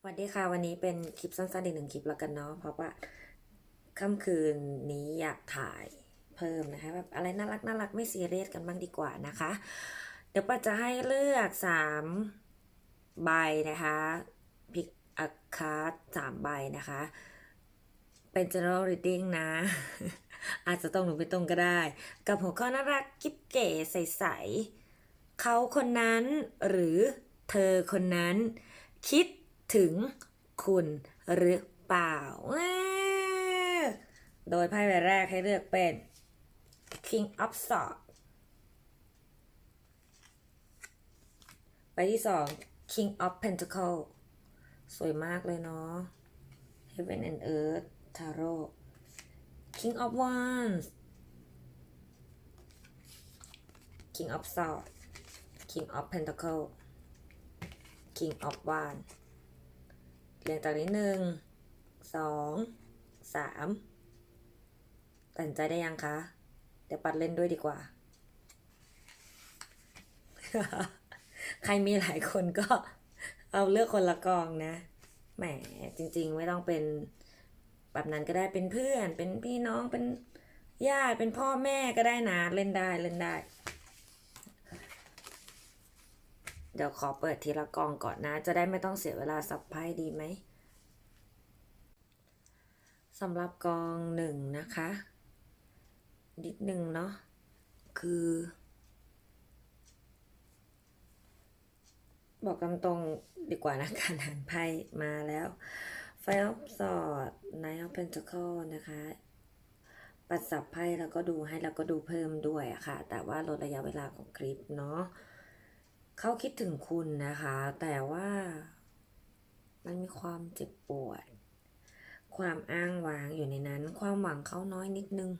สวัสดีค่ะวันนี้เป็นคลิปสั้นๆอีกหนึ่งคลิปแล้วกันเนาะเพราะว่าค่ำคืนนี้อยากถ่ายเพิ่มนะคะแบบอะไรน่ารักน่ารักไม่ซีเรียสกันบ้างดีกว่านะคะ เดี๋ยวป้าจะให้เลือกสามใบนะคะพิกอาคาร์สามใบนะคะ เป็น general reading นะ อาจจะตรงหรือไม่ตรงก็ได้ กับหัวข้อน่ารักกิ๊บเก๋ใสๆเขาคนนั้นหรือเธอคนนั้นคิด ถึงคุณหรือเปล่า โดยไพ่ใบแรกให้เลือกเป็น King of Swords ใบที่สอง King of Pentacle สวยมากเลยเนาะ Heaven and Earth Tarot King of Wands King of Swords King of Pentacle King of Wands เรียงจากนี้หนึ่งสองสามตัดใจได้ยังคะ เดี๋ยวปัดเล่นด้วยดีกว่า ใครมีหลายคนก็เอาเลือกคนละกองนะ แหมจริง ๆ ไม่ต้องเป็นแบบนั้นก็ได้เป็นเพื่อน เป็นพี่น้องเป็นญาติเป็นพ่อแม่ก็ได้นะ เล่นได้เล่นได้ เดี๋ยวขอเปิดทีละกองก่อนนะ จะได้ไม่ต้องเสียเวลาสับไพ่ดีไหมสำหรับกองหนึ่งนะคะ นิดนึงเนาะคือ บอกตามตรงดีกว่านะการหันไพ่มาแล้ว Five of Swords Knight of Pentacles นะคะปัดสับไพ่แล้วก็ดูให้แล้วก็ดูเพิ่มด้วยอะค่ะ แต่ว่าลดระยะเวลาของคลิปเนาะ เขาคิดถึงคุณนะคะ แต่ว่ามันมีความเจ็บปวด ความอ้างว้างอยู่ในนั้น ความหวังเขาน้อยนิดนึง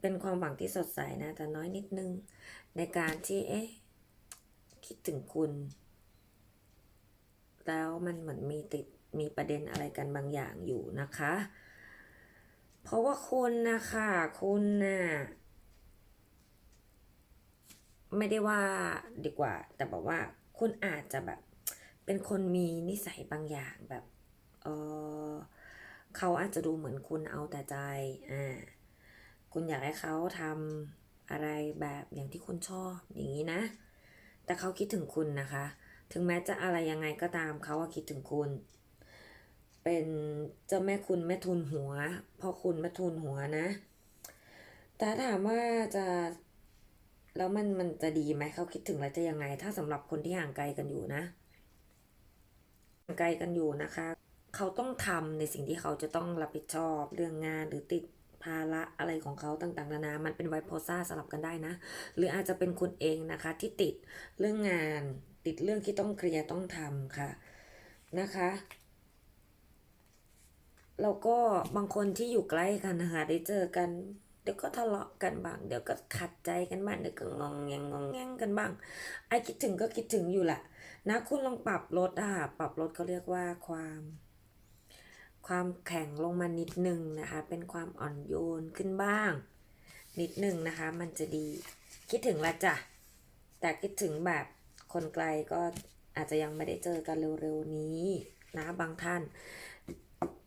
เป็นความหวังที่สดใสนะ แต่น้อยนิดนึง ในการที่เอ๊ะคิดถึงคุณ แล้วมันเหมือนมีติดมีประเด็นอะไรกันบางอย่างอยู่นะคะ เพราะว่าคุณนะคะคุณน่ะ ไม่ได้ว่าดีกว่า แต่บอกว่าคุณอาจจะแบบ เป็นคนมีนิสัยบางอย่างแบบเออเขาอาจจะดูเหมือนคุณเอาแต่ใจอ่าคุณอยากให้เขาทำอะไรแบบอย่างที่คุณชอบอย่างนี้นะ แต่เขาคิดถึงคุณนะคะ ถึงแม้จะอะไรยังไงก็ตามเขาว่าคิดถึงคุณ เป็นเจ้าแม่คุณแม่ทุนหัวพ่อคุณแม่ทุนหัวนะ แต่ถามว่าจะ แล้วมันมันจะดีไหมเขาคิดถึงแล้วจะยังไง ถ้าสำหรับคนที่ห่างไกลกันอยู่นะห่างไกลกันอยู่นะคะ เขาต้องทำในสิ่งที่เขาจะต้องรับผิดชอบเรื่องงานหรือติดภาระอะไรของเขาต่างๆนานา มันเป็นไวโพซ่าสลับกันได้นะ หรืออาจจะเป็นคุณเองนะคะที่ติดเรื่องงาน ติดเรื่องที่ต้องเคลียร์ต้องทำค่ะนะคะแล้วก็บางคนที่อยู่ใกล้กันนะคะได้เจอกัน เดี๋ยวก็ทะเลาะกันบ้าง เดี๋ยวก็ขัดใจกันบ้าง เดี๋ยวก็งองแงงงองแงงกันบ้าง ไอ้คิดถึงก็คิดถึงอยู่แหละนะคุณลองปรับลดอะค่ะปรับลดเขาเรียกว่าความ ความแข็งลงมานิดนึงนะคะ เป็นความอ่อนโยนขึ้นบ้าง นิดนึงนะคะ มันจะดี คิดถึงละจ้ะ แต่คิดถึงแบบคนไกลก็อาจจะยังไม่ได้เจอกันเร็วๆนี้นะบางท่าน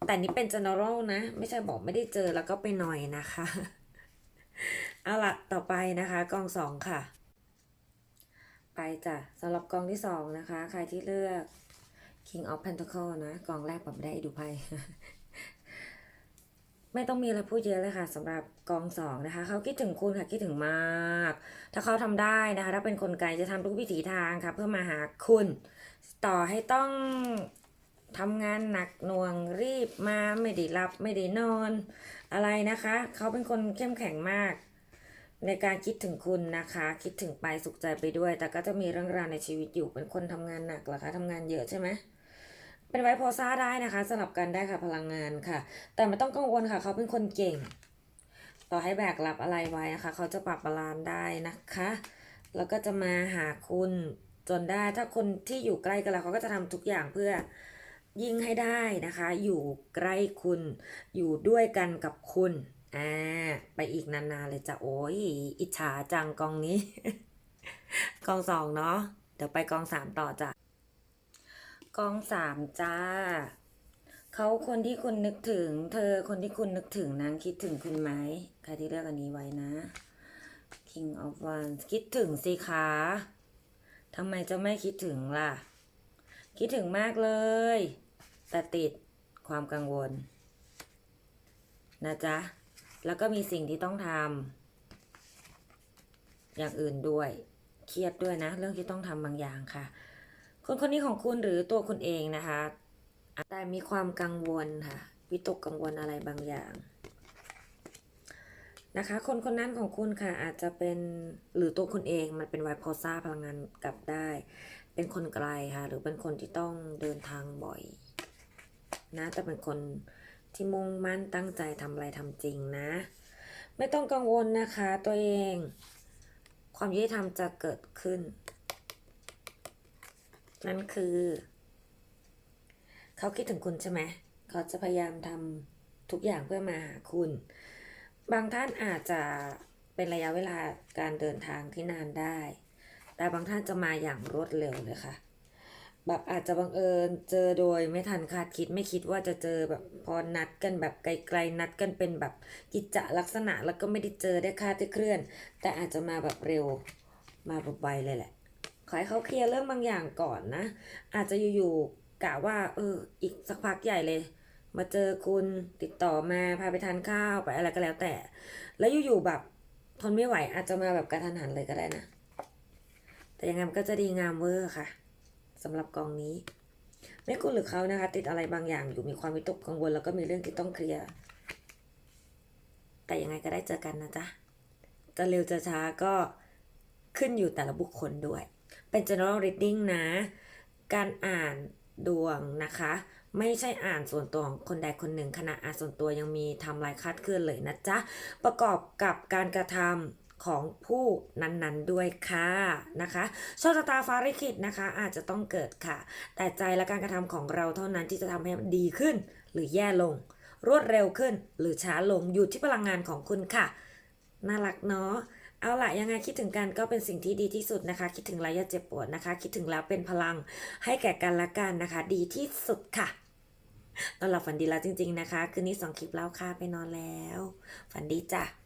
แต่นี่เป็น general นะ ไม่ใช่บอกไม่ได้เจอแล้วก็ไปหน่อยนะคะ เอาละต่อไปนะคะกองสองค่ะ ไปจ้ะสำหรับกองที่สองนะคะ ใครที่เลือก King of Pentacle นะกองแรกผมได้ดูไพ่ไม่ต้องมีอะไรพูดเยอะเลยค่ะสำหรับกองสองนะคะ เขาคิดถึงคุณค่ะคิดถึงมาก ถ้าเขาทำได้นะคะ ถ้าเป็นคนไกลจะทำทุกวิถีทางค่ะ เพื่อมาหาคุณ ต่อให้ต้องทำงานหนักหน่วงรีบมาไม่ได้หลับไม่ได้นอน อะไรนะคะ เขาเป็นคนเข้มแข็งมาก ในการคิดถึงคุณนะคะ คิดถึงไปสุขใจไปด้วย แต่ก็จะมีเรื่องราวในชีวิตอยู่เป็นคนทำงานหนักเหรอคะทำงานเยอะใช่ไหมเป็นไวโพซ่าได้นะคะสลับกันได้ค่ะพลังงานค่ะ แต่ไม่ต้องกังวลค่ะ เขาเป็นคนเก่ง ต่อให้แบกรับอะไรไว้นะคะ เขาจะปรับบาลานซ์ได้นะคะ แล้วก็จะมาหาคุณจนได้ถ้าคนที่อยู่ใกล้กันแล้วเขาก็จะทำทุกอย่างเพื่อยิ่งให้ได้นะคะ อยู่ใกล้คุณ อยู่ด้วยกันกับคุณ อ่าไปอีกนานๆเลยจ้ะโอ้ยอิจฉาจังกองนี้ กองสองเนาะเดี๋ยวไปกองสามต่อจ้ะกองสามจ้าเขาคนที่คุณนึกถึง เธอคนที่คุณนึกถึงนางคิดถึงคุณไหมใครที่เลือกอันนี้ไว้นะ King of Wands คิดถึงสิคะทำไมจะไม่คิดถึงล่ะ คิดถึงมากเลย แต่ติดความกังวล นะจ๊ะ แล้วก็มีสิ่งที่ต้องทำอย่างอื่นด้วย เครียดด้วยนะ เรื่องที่ต้องทำบางอย่างค่ะ คนคนนี้ของคุณหรือตัวคุณเองนะคะ แต่มีความกังวลค่ะ วิตกกังวลอะไรบางอย่างนะคะ คนคนนั้นของคุณค่ะอาจจะเป็นหรือตัวคุณเองมันเป็นไวโพซ่าพลังงานกลับได้ เป็นคนไกลค่ะ หรือเป็นคนที่ต้องเดินทางบ่อย นะแต่เป็นคน ที่มุ่งมั่นตั้งใจทำอะไรทำจริงนะ ไม่ต้องกังวลนะคะตัวเอง ความยุติธรรมจะเกิดขึ้น นั่นคือ เขาคิดถึงคุณใช่ไหมเขาจะพยายามทำทุกอย่างเพื่อมาหาคุณ บางท่านอาจจะเป็นระยะเวลาการเดินทางที่นานได้ แต่บางท่านจะมาอย่างรวดเร็วเลยค่ะ แบบอาจจะบังเอิญเจอโดยไม่ทันคาดคิดไม่คิดว่าจะเจอแบบพอนัดกันแบบไกลๆนัดกันเป็นแบบกิจจลักษณะแล้วก็ไม่ได้เจอได้คาดที่เคลื่อน แต่อาจจะมาแบบเร็วมาแบบไวเลยแหละ ขอให้เขาเคลียร์เรื่องบางอย่างก่อนนะ อาจจะอยู่ๆกะว่า เออ อีกสักพักใหญ่เลย มาเจอคุณติดต่อมาพาไปทานข้าวไปอะไรก็แล้วแต่ แล้วอยู่ๆแบบทนไม่ไหวอาจจะมาแบบกระทันหันเลยก็ได้นะ แต่ยังไงมันก็จะดีงามเวอร์ค่ะ สำหรับกองนี้ไม่คุณหรือเขานะคะ ติดอะไรบางอย่างอยู่มีความวิตกกังวล แล้วก็มีเรื่องที่ต้องเคลียร์แต่ยังไงก็ได้เจอกันนะจ๊ะจะเร็วจะช้าก็ขึ้นอยู่แต่ละบุคคลด้วย เป็น general reading นะ การอ่านดวงนะคะ ไม่ใช่อ่านส่วนตัวของคนใดคนหนึ่งขณะอ่านส่วนตัวยังมีทำลายคาดเคลื่อนเลยนะจ๊ะ ประกอบกับการกระทำ ของผู้นั้นๆด้วยค่ะนะคะโชคชะตาฟ้าลิขิตนะคะอาจจะต้องเกิดค่ะ แต่ใจและการกระทำของเราเท่านั้นที่จะทำให้มันดีขึ้น หรือแย่ลง รวดเร็วขึ้น หรือช้าลงอยู่ที่พลังงานของคุณค่ะ น่ารักเนาะเอาล่ะยังไงคิดถึงกันก็เป็นสิ่งที่ดีที่สุดนะคะ คิดถึงแล้วอย่าเจ็บปวดนะคะ คิดถึงแล้วเป็นพลังให้แก่กันและกันนะคะ ดีที่สุดค่ะนอนหลับฝันดีแล้วจริง ๆนะคะ คืนนี้สองคลิปแล้วค่ะไปนอนแล้ว ฝันดีจ้ะ